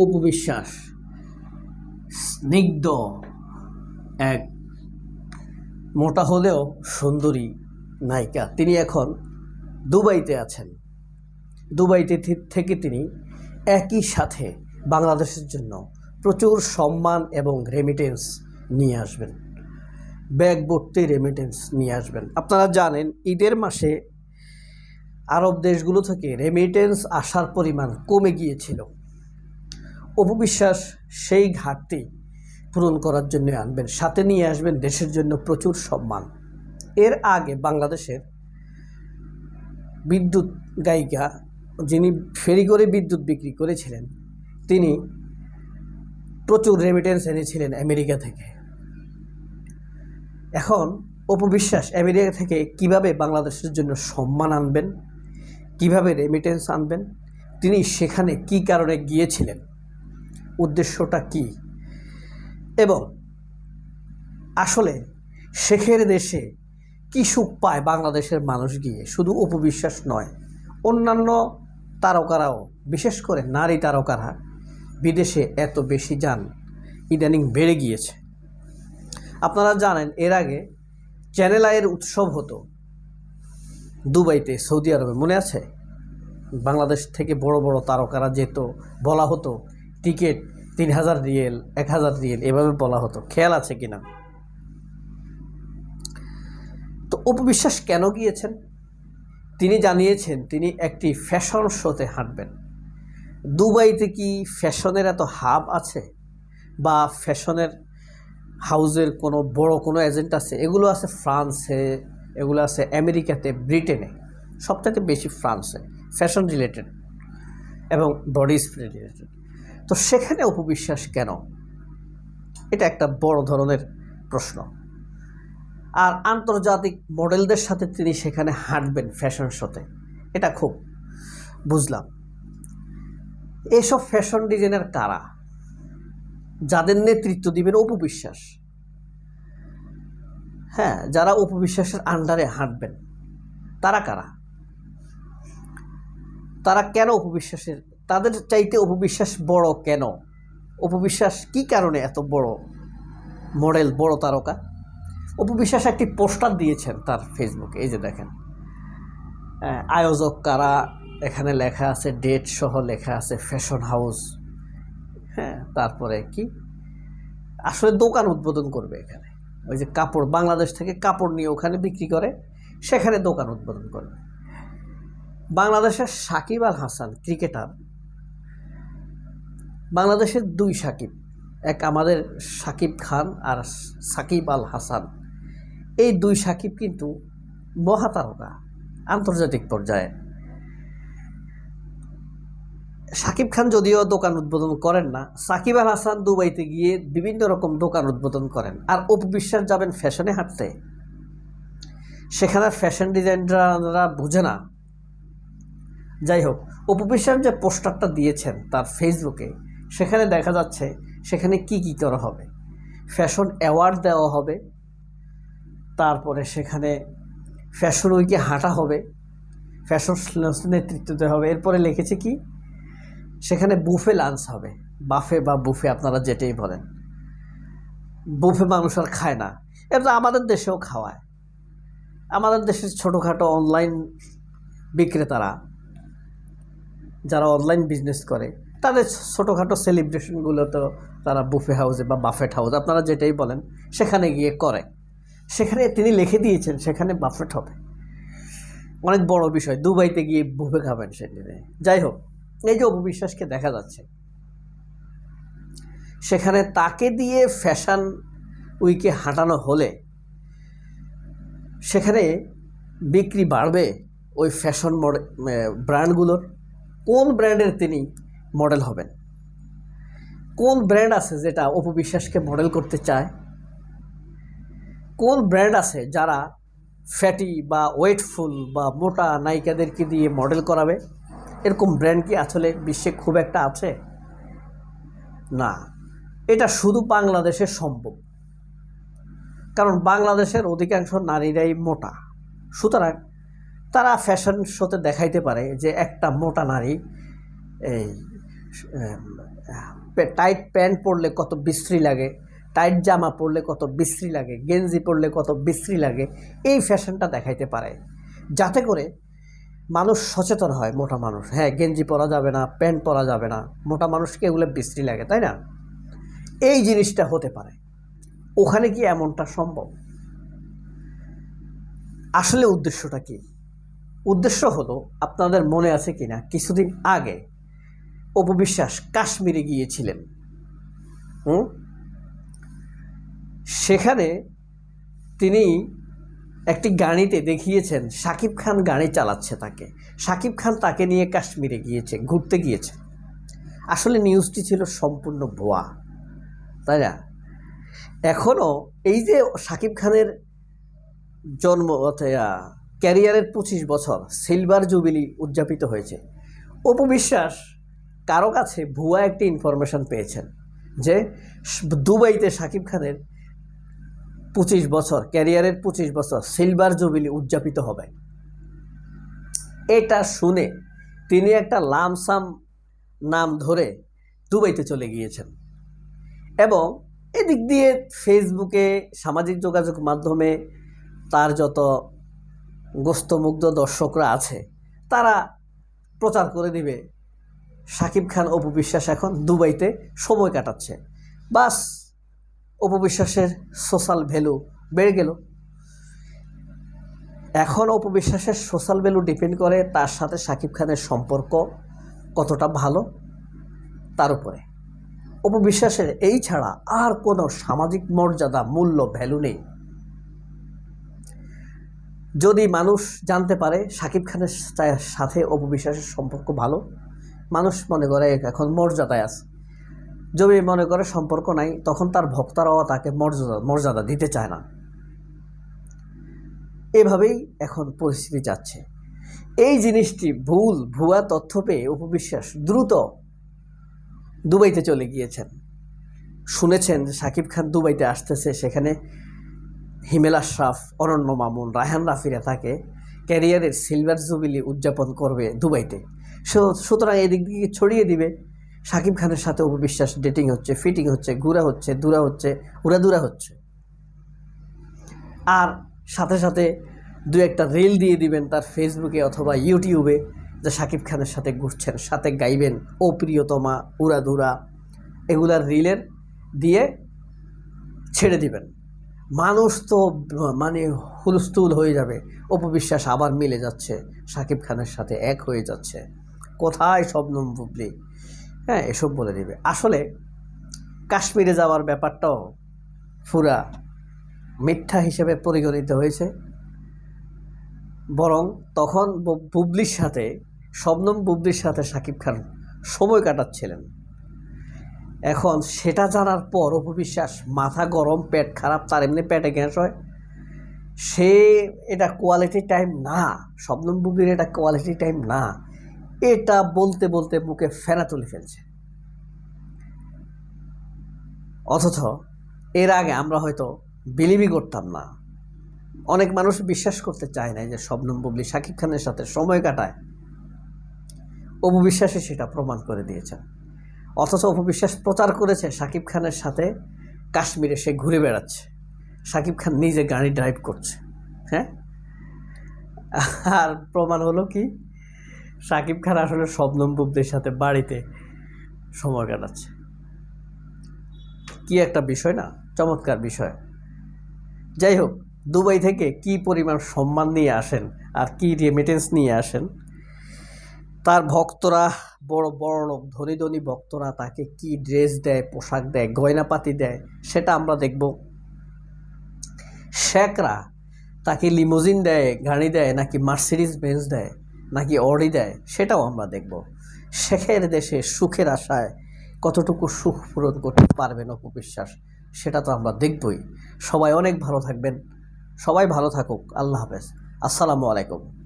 উপবিশ্বাস স্নিগ্ধ এক মোটা হলেও সুন্দরী নায়িকা। তিনি এখন দুবাইতে আছেন। দুবাইতে থেকে তিনি একই সাথে বাংলাদেশের জন্য প্রচুর সম্মান এবং রেমিটেন্স নিয়ে আসবেন। ব্যাগ ভর্তি রেমিটেন্স নিয়ে আসবেন। আপনারা জানেন, ঈদের মাসে আরব দেশগুলো থেকে রেমিটেন্স আসার পরিমাণ কমে গিয়েছিল। অপবিশ্বাস সেই ঘাটতি পূরণ করার জন্য আনবেন, সাথে নিয়ে আসবেন দেশের জন্য প্রচুর সম্মান। এর আগে বাংলাদেশের বিদ্যুৎ গায়িকা যিনি ফেরি করে বিদ্যুৎ বিক্রি করেছিলেন, তিনি প্রচুর রেমিটেন্স এনেছিলেন আমেরিকা থেকে। এখন অপবিশ্বাস আমেরিকা থেকে কীভাবে বাংলাদেশের জন্য সম্মান আনবেন, কীভাবে রেমিটেন্স আনবেন, তিনি সেখানে কি কারণে গিয়েছিলেন? উদ্দেশ্যটা কি? এবং আসলে শেখের দেশে কী সুখ পায় বাংলাদেশের মানুষ গিয়ে? শুধু উপবিশ্বাস নয়, অন্যান্য তারকারাও, বিশেষ করে নারী তারকারা বিদেশে এত বেশি যান, ইদানিং বেড়ে গিয়েছে। আপনারা জানেন, এর আগে চ্যানেল আয়ের উৎসব হতো দুবাইতে, সৌদি আরবে, মনে আছে? বাংলাদেশ থেকে বড় বড় তারকারা যেত, বলা হতো, টিকিট তিন হাজার রিয়েল এক হাজার রিয়েল, এভাবে বলা হতো। খেয়াল আছে কিনা? তো উপবিশ্বাস কেন গিয়েছেন? তিনি জানিয়েছেন, তিনি একটি ফ্যাশন শোতে হাঁটবেন। দুবাইতে কি ফ্যাশনের এত হাব আছে? বা ফ্যাশনের হাউজের কোনো বড় কোনো এজেন্ট আছে? এগুলো আছে ফ্রান্সে, এগুলো আছে আমেরিকাতে, ব্রিটেনে সবথেকে বেশি ফ্রান্সে, ফ্যাশন রিলেটেড এবং বডি স্প্রে রিলেটেড। তো সেখানে উপবিশ্বাস কেন? এটা একটা বড় ধরনের প্রশ্ন। আর আন্তর্জাতিক মডেলদের সাথে তিনি সেখানে হাঁটবেন ফ্যাশন শোতে। এটা খুব বুঝলাম। এসব ফ্যাশন ডিজাইনার কারা? যাদের নেতৃত্ব দিবেন অপবিশ্বাস। হ্যাঁ যারা উপবিশ্বাসের আন্ডারে হাঁটবেন, তারা কারা? তারা কেন উপবিশ্বাসের তাদের চাইতে অপবিশ্বাস বড় কেন? অপবিশ্বাস কি কারণে এত বড় মডেল, বড় তারকা? অপবিশ্বাস একটি পোস্টার দিয়েছেন তার ফেসবুকে এই যে দেখেন। আয়োজক কারা? এখানে লেখা আছে ডেট সহ লেখা আছে ফ্যাশন হাউস। হ্যাঁ তারপরে কি? আসলে দোকান উদ্বোধন করবে এখানে। ওই যে কাপড়, বাংলাদেশ থেকে কাপড় নিয়ে ওখানে বিক্রি করে, সেখানে দোকান উদ্বোধন করবে। বাংলাদেশের সাকিব আল হাসান, ক্রিকেটার বাংলাদেশের দুই সাকিব, এক আমাদের সাকিব খান আর সাকিব আল হাসান। এই দুই সাকিব কিন্তু মহাতারকা আন্তর্জাতিক পর্যায়ে। সাকিব খান যদিও দোকান উদ্বোধন করেন না, সাকিব আল হাসান দুবাইতে গিয়ে বিভিন্ন রকম দোকান উদ্বোধন করেন আর অপু বিশ্বাস যাবেন ফ্যাশনে হাঁটতে। সেখানে ফ্যাশন ডিজাইনাররা বুঝে না। যাই হোক অপু বিশ্বাস যে পোস্টারটা দিয়েছেন তার ফেসবুকে সেখানে দেখা যাচ্ছে সেখানে কি কি করা হবে। ফ্যাশন অ্যাওয়ার্ড দেওয়া হবে। তারপরে সেখানে ফ্যাশন উইকে হাঁটা হবে। ফ্যাশন নেতৃত্ব দেওয়া হবে। এরপরে লিখেছে কি? সেখানে বুফে লাঞ্চ হবে। বাফে বা বুফে আপনারা যেটাই বলেন। বুফে মানুষ আর খায় না। এটা আমাদের দেশেও খাওয়ায়। আমাদের দেশের ছোটোখাটো অনলাইন বিক্রেতারা, যারা অনলাইন বিজনেস করে তাদের ছোটোখাটো সেলিব্রেশনগুলো তো তারা বুফে হাউসে বা বাফেট হাউস আপনারা যেটাই বলেন, সেখানে গিয়ে করে। সেখানে তিনি লিখে দিয়েছেন, সেখানে বাফেট হবে। অনেক বড় বিষয়, দুবাইতে গিয়ে বুফে খাবেন সেদিনে। যাই হোক, এই যে অপবিশ্বাসকে দেখা যাচ্ছে, সেখানে তাকে দিয়ে ফ্যাশন উইকে হাঁটানো হলে, সেখানে বিক্রি বাড়বে ওই ফ্যাশন ব্র্যান্ডগুলোর কোন ব্র্যান্ডের তিনি মডেল হবেন। কোন ব্র্যান্ড আছে যেটা অপবিশ্বাসকে মডেল করতে চায়? কোন ব্র্যান্ড আছে যারা ফ্যাটি বা ওয়েটফুল বা মোটা নায়িকাদেরকে দিয়ে মডেল করাবে? এরকম ব্র্যান্ড কি আসলে বিশ্বে খুব একটা আছে? না, এটা শুধু বাংলাদেশে সম্ভব। কারণ বাংলাদেশের অধিকাংশ নারীরাই মোটা। সুতরাং তারা ফ্যাশন শোতে দেখাইতে পারে যে একটা মোটা নারী এই টাইট প্যান্ট পরলে কত বিশ্রী লাগে টাইট জামা পরলে কত বিশ্রী লাগে, গেঞ্জি পরলে কত বিশ্রী লাগে, এই ফ্যাশনটা দেখাইতে পারে। যাতে করে মানুষ সচেতন হয়, মোটা মানুষ। হ্যাঁ গেঞ্জি পরা যাবে না প্যান্ট পরা যাবে না, মোটা মানুষকে এগুলো বিশ্রী লাগে, তাই না? এই জিনিসটা হতে পারে। ওখানে কি এমনটা সম্ভব? আসলে উদ্দেশ্যটা কি? উদ্দেশ্য হলো, আপনাদের মনে আছে কিনা? কিছুদিন আগে অপবিশ্বাস কাশ্মীরে গিয়েছিলেন। হুম? সেখানে তিনি একটি গাড়িতে দেখিয়েছেন, সাকিব খান গাড়ি চালাচ্ছে তাকে। সাকিব খান তাকে নিয়ে কাশ্মীরে গিয়েছে, ঘুরতে গিয়েছে। আসলে নিউজটি ছিল সম্পূর্ণ ভুয়া, তাই না? এখনও এই যে সাকিব খানের জন্ম ক্যারিয়ারের পঁচিশ বছর, সিলভার জুবিলি উদযাপিত হয়েছে, অপবিশ্বাস কারও কাছে ভুয়া একটি ইনফরমেশন পেয়েছেন যে দুবাইতে সাকিব খানের পঁচিশ বছর, ক্যারিয়ারের পঁচিশ বছর সিলভার জুবিলি উদযাপিত হবে। এটা শুনে তিনি একটা লামসাম নাম ধরে দুবাইতে চলে গিয়েছেন। এবং এদিক দিয়ে ফেসবুকে সামাজিক যোগাযোগ মাধ্যমে তার যত গোস্তমুগ্ধ দর্শকরা আছে, তারা প্রচার করে দিবে। সাকিব খান অপবিশ্বাস এখন দুবাইতে সময় কাটাচ্ছে। বাস অপবিশ্বাসের সোশ্যাল ভ্যালু বেড়ে গেল। এখন অপবিশ্বাসের সোশ্যাল ভ্যালু ডিপেন্ড করে তার সাথে সাকিব খানের সম্পর্ক কতটা ভালো তার উপরে। অপবিশ্বাসের এই ছাড়া আর কোনো সামাজিক মর্যাদা, মূল্য ভ্যালু নেই। যদি মানুষ জানতে পারে সাকিব খানের সাথে অপবিশ্বাসের সম্পর্ক ভালো মানুষ মনে করে এখন মর্যাদায় আছে। যদি মনে করে সম্পর্ক নাই, তখন তার ভক্তরাও তাকে মর্যাদা মর্যাদা দিতে চায় না। এভাবেই এখন পরিস্থিতি যাচ্ছে। এই জিনিসটি ভুল, ভুয়া তথ্য পেয়ে উপবিশ্বাস দ্রুত দুবাইতে চলে গিয়েছেন। শুনেছেন যে সাকিব খান দুবাইতে আসতেছে, সেখানে হিমেল আশরাফ, অনন্য মামুন, রায়হান রাফিরা তাকে ক্যারিয়ারের সিলভার জুবিলি উদযাপন করবে দুবাইতে। সুতরাং এদিক দিকে ছড়িয়ে দিবে। সাকিব খানের সাথে উপবিশ্বাস ডেটিং হচ্ছে ফিটিং হচ্ছে, ঘুরা হচ্ছে, দূরা হচ্ছে, উড়াদুরা হচ্ছে। আর সাথে সাথে দু একটা রিল দিয়ে দিবেন তার ফেসবুকে অথবা ইউটিউবে যে সাকিব খানের সাথে ঘুরছেন, সাথে গাইবেন, ও প্রিয়তমা উড়াধুরা এগুলার রিলের দিয়ে ছেড়ে দিবেন। মানুষ তো মানে হুলস্থুল হয়ে যাবে, অপবিশ্বাস আবার মিলে যাচ্ছে, সাকিব খানের সাথে এক হয়ে যাচ্ছে। কোথায় শবনম বুবলি? হ্যাঁ এসব বলে দিবে। আসলে কাশ্মীরে যাওয়ার ব্যাপারটাও পুরা মিথ্যা হিসেবে পরিগণিত হয়েছে। বরং তখন বুবলির সাথে শবনম বুবলির সাথে সাকিব খান সময় কাটাচ্ছিলেন। এখন সেটা জানার পর অপবিশ্বাস, মাথা গরম, পেট খারাপ, তার এমনি পেটে গ্যাস হয়। সে এটা কোয়ালিটি টাইম না। শবনম বুবলির এটা কোয়ালিটি টাইম না। এটা বলতে বলতে মুখে ফেনা তুলে ফেলছে। অথচ এর আগে আমরা হয়তো বিলিভই করতাম না। অনেক মানুষ বিশ্বাস করতে চায় না যে শবনম বুবলি শাকিব খানের সাথে সময় কাটায়। অপবিশ্বাসে সেটা প্রমাণ করে দিয়েছেন অথচ অপবিশ্বাস প্রচার করেছে শাকিব খানের সাথে কাশ্মীরে সে ঘুরে বেড়াচ্ছে। শাকিব খান নিজে গাড়ি ড্রাইভ করছে। হ্যাঁ? আর প্রমাণ হলো কি? শাকিব খান আসলে শবনম বুবদের সাথে বাড়িতে সময় কাটাচ্ছে। কি একটা বিষয় না? চমৎকার বিষয়। যাই হোক, দুবাই থেকে কি পরিমাণ সম্মান নিয়ে আসেন আর কি রেমিটেন্স নিয়ে আসেন, তার ভক্তরা, বড় বড় লোক, ধনী ধনী ভক্তরা তাকে কি ড্রেস দেয়, পোশাক দেয়, গয়নাপাতি দেয়, সেটা আমরা দেখব। শেখরা তাকে লিমোজিন দেয়, গাড়ি দেয়, নাকি মার্সিডিস বেঞ্চ দেয়। নাকি অডি দেয়, সেটাও আমরা দেখব। শেখের দেশে সুখের আশায় কতটুকু সুখ পূরণ করতে পারবেন অপবিশ্বাস সেটা তো আমরা দেখবই। সবাই অনেক ভালো থাকবেন। সবাই ভালো থাকুক। আল্লাহ হাফেজ। আসসালামু আলাইকুম।